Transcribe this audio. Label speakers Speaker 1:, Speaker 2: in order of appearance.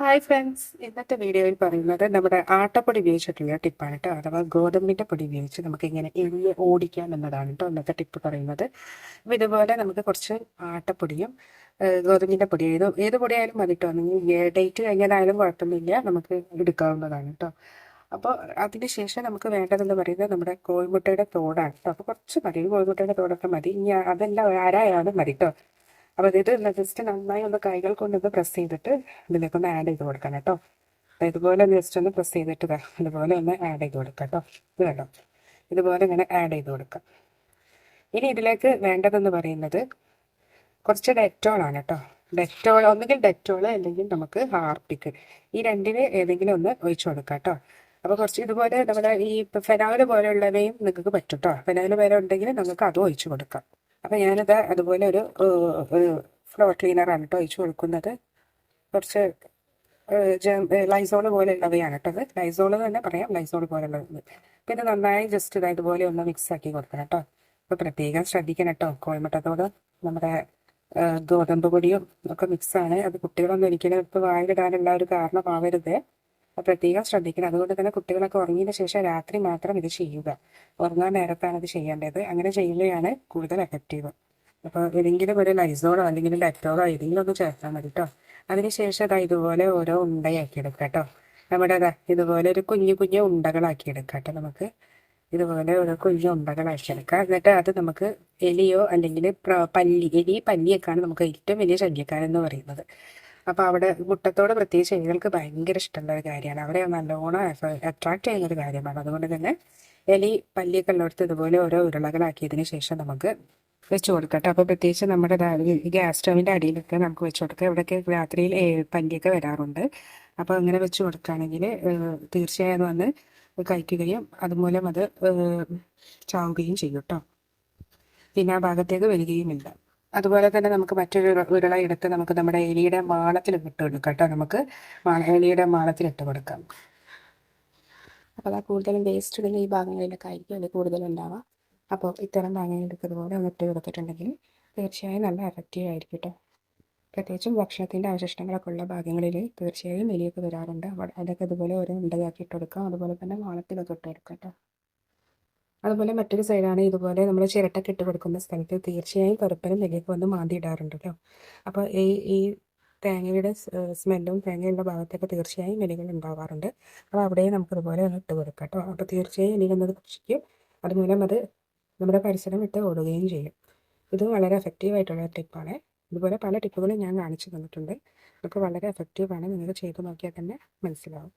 Speaker 1: Hi friends ഇന്നത്തെ വീഡിയോയിൽ പറയുന്നത് നമ്മുടെ ആട്ടപ്പൊടി ഉപയോഗിച്ചിട്ടുള്ള ടിപ്പാണ് കേട്ടോ. അഥവാ ഗോതമ്പിന്റെ പൊടി ഉപയോഗിച്ച് നമുക്ക് ഇങ്ങനെ എഴുതി ഓടിക്കാം എന്നതാണ് കേട്ടോ ഇന്നത്തെ ടിപ്പ് പറയുന്നത്. അപ്പോൾ ഇതുപോലെ നമുക്ക് കുറച്ച് ആട്ടപ്പൊടിയും ഗോതമ്പിന്റെ പൊടി ഏത് ഏത് പൊടിയായാലും മതി കേട്ടോ. അല്ലെങ്കിൽ ഡേറ്റ് കഴിഞ്ഞതായാലും കുഴപ്പമില്ല നമുക്ക് എടുക്കാവുന്നതാണ് കേട്ടോ. അപ്പോൾ അതിന് ശേഷം നമുക്ക് വേണ്ടതെന്ന് പറയുന്നത് നമ്മുടെ കോഴിമുട്ടയുടെ തോടാണ് കേട്ടോ. അപ്പോൾ കുറച്ച് മതി. കോഴിമുട്ടയുടെ തോടൊക്കെ മതി. ഇനി അതെല്ലാം ആരായാലും മതി കേട്ടോ. അപ്പോൾ ഇത് ജസ്റ്റ് നന്നായി ഒന്ന് കൈകൾ കൊണ്ടൊന്ന് പ്രസ് ചെയ്തിട്ട് ഇതിലേക്ക് ഒന്ന് ആഡ് ചെയ്ത് കൊടുക്കണം കേട്ടോ. അപ്പൊ ഇതുപോലെ ജസ്റ്റ് ഒന്ന് പ്രസ് ചെയ്തിട്ട് ഇതുപോലെ ഒന്ന് ആഡ് ചെയ്ത് കൊടുക്കാം കേട്ടോ. ഇത് കണ്ടോ? ഇതുപോലെ ഇങ്ങനെ ആഡ് ചെയ്ത് കൊടുക്കാം. ഇനി ഇതിലേക്ക് വേണ്ടതെന്ന് പറയുന്നത് കുറച്ച് ഡെറ്റോൾ ആണ് കേട്ടോ. ഡെറ്റോൾ ഒന്നുകിൽ ഡെറ്റോൾ അല്ലെങ്കിൽ നമുക്ക് ഹാർപ്പിക്ക് ഈ രണ്ടിന് ഏതെങ്കിലും ഒന്ന് ഒഴിച്ചു കൊടുക്കാം കേട്ടോ. അപ്പോൾ കുറച്ച് ഇതുപോലെ നമ്മുടെ ഈ ഫെനാവിൽ പോലെയുള്ളവയും നിങ്ങൾക്ക് പറ്റും കേട്ടോ. ഫെനാവിൽ പോലെ ഉണ്ടെങ്കിൽ നിങ്ങൾക്ക് അതും ഒഴിച്ചു കൊടുക്കാം. അപ്പോൾ ഞാനിത് അതുപോലെ ഒരു ഫ്ലോർ ക്ലീനറാണ് കേട്ടോ ഒഴിച്ചു കൊടുക്കുന്നത്. കുറച്ച് ലൈസോൾ പോലെയുള്ളവയാണ് കേട്ടോ അത്. തന്നെ പറയാം ലൈസോൾ പോലെയുള്ളത് പിന്നെ നന്നായി ജസ്റ്റ് ഇതായതുപോലെ ഒന്ന് മിക്സ് ആക്കി കൊടുക്കണം കേട്ടോ അപ്പോൾ പ്രത്യേകം ശ്രദ്ധിക്കണം കേട്ടോ കോഴിമുട്ടത്തോട്. നമ്മുടെ ഗോതമ്പ് പൊടിയും ഒക്കെ മിക്സാണ് അത് കുട്ടികളൊന്നും ഒരിക്കലും ഇപ്പോൾ വായിലിടാനുള്ള ഒരു കാരണമാവരുത്. പ്രത്യേകം ശ്രദ്ധിക്കണം. അതുകൊണ്ട് തന്നെ കുട്ടികളൊക്കെ ഉറങ്ങിയതിന് ശേഷം രാത്രി മാത്രം ഇത് ചെയ്യുക. ഉറങ്ങാൻ നേരത്താണ് ഇത് ചെയ്യേണ്ടത്. അങ്ങനെ ചെയ്യുകയാണ് കൂടുതൽ എഫക്റ്റീവ് അപ്പോൾ ഏതെങ്കിലും ഒരു ലൈസോളോ അല്ലെങ്കിൽ ഡെറ്റോളോ ഏതെങ്കിലും ഒന്ന് ചേർത്താൽ മതി കേട്ടോ അതിനുശേഷം അതാ ഇതുപോലെ ഓരോ ഉണ്ടയാക്കി എടുക്കാം കേട്ടോ നമ്മുടെ അതാ ഇതുപോലെ ഒരു കുഞ്ഞു കുഞ്ഞു ഉണ്ടകളാക്കി എടുക്കാം കേട്ടോ നമുക്ക്. ഇതുപോലെ ഓരോ കുഞ്ഞു ഉണ്ടകളാക്കി എടുക്കാം. എന്നിട്ട് അത് നമുക്ക് എലിയോ അല്ലെങ്കിൽ പല്ലി എലി പല്ലിയൊക്കെയാണ് നമുക്ക് ഏറ്റവും വലിയ ശല്യക്കാരെന്ന് പറയുന്നത്. അപ്പോൾ അവിടെ മുട്ടത്തോട് പ്രത്യേകിച്ച് എലികൾക്ക് ഭയങ്കര ഇഷ്ടമുള്ള ഒരു കാര്യമാണ്. അവരെ നല്ലോണം അട്രാക്ട് ചെയ്യുന്ന ഒരു കാര്യമാണ്. അതുകൊണ്ട് തന്നെ എലി പല്ലിയൊക്കെ ഉള്ളിടത്ത് ഇതുപോലെ ഓരോ ഉരുളകളാക്കിയതിന് ശേഷം നമുക്ക് വെച്ച് കൊടുക്കട്ടെ. അപ്പോൾ പ്രത്യേകിച്ച് നമ്മുടെ ഗ്യാസ് സ്റ്റവിന്റെ അടിയിലൊക്കെ നമുക്ക് വെച്ച് കൊടുക്കാം. ഇവിടെയൊക്കെ രാത്രിയിൽ പല്ലിയൊക്കെ വരാറുണ്ട്. അപ്പോൾ അങ്ങനെ വെച്ച് കൊടുക്കുകയാണെങ്കിൽ തീർച്ചയായും വന്ന് കഴിക്കുകയും അതുമൂലം അത് ചാവുകയും ചെയ്യും കേട്ടോ പിന്നെ ആ ഭാഗത്തേക്ക് വരികയുമില്ല. അതുപോലെ തന്നെ നമുക്ക് മറ്റൊരു ഉരുള- എടുത്ത് നമുക്ക് നമ്മുടെ എലിയുടെ മാളത്തിൽ ഇട്ട് കൊടുക്കാം കേട്ടോ. നമുക്ക് എലിയുടെ മാളത്തിൽ ഇട്ട് കൊടുക്കാം. അപ്പോൾ അത് കൂടുതലും വേസ്റ്റ് ഇടുന്ന ഈ ഭാഗങ്ങളിലൊക്കെ ആയിരിക്കും അത് കൂടുതലുണ്ടാവുക. അപ്പോൾ ഇത്തരം ഭാഗങ്ങൾ ഇതുപോലെ ഒന്ന് ഇട്ട് കൊടുത്തിട്ടുണ്ടെങ്കിൽ തീർച്ചയായും നല്ല എഫക്റ്റീവ് ആയിരിക്കും കേട്ടോ. പ്രത്യേകിച്ചും ഭക്ഷണത്തിന്റെ അവശിഷ്ടങ്ങളൊക്കെ ഉള്ള ഭാഗങ്ങളിൽ തീർച്ചയായും എലിയൊക്കെ വരാറുണ്ട്. അതൊക്കെ ഇതുപോലെ ഓരോ ഉണ്ടതാക്കി ഇട്ട് കൊടുക്കാം. അതുപോലെ തന്നെ മാളത്തിലൊക്കെ ഇട്ട് കൊടുക്കാം കേട്ടോ. അതുപോലെ മറ്റൊരു സൈഡാണ് ഇതുപോലെ നമ്മൾ ചിരട്ട ഇട്ട് കൊടുക്കുന്ന സ്ഥലത്ത് തീർച്ചയായും കറുപ്പനും നെല്ലിയൊക്കെ വന്ന് മാന്തി ഇടാറുണ്ട് കേട്ടോ അപ്പോൾ ഈ ഈ തേങ്ങയുടെ സ്മെല്ലും തേങ്ങയുള്ള ഭാഗത്തൊക്കെ തീർച്ചയായും എലികൾ ഉണ്ടാവാറുണ്ട്. അപ്പോൾ അവിടെയും നമുക്ക് ഇതുപോലെ ഒന്ന് ഇട്ട് കൊടുക്കാം കേട്ടോ. അപ്പോൾ തീർച്ചയായും എലി വന്നത് ഭക്ഷിക്കും. അതുമൂലം അത് നമ്മുടെ പരിസരം വിട്ട് ഓടുകയും ചെയ്യും. ഇത് വളരെ എഫക്റ്റീവ് ആയിട്ടുള്ള ടിപ്പാണ് ഇതുപോലെ പല ടിപ്പുകളും ഞാൻ കാണിച്ചു തന്നിട്ടുണ്ട്. ഇതൊക്കെ വളരെ എഫക്റ്റീവാണ് നിങ്ങൾ ചെയ്ത് നോക്കിയാൽ തന്നെ മനസ്സിലാവും.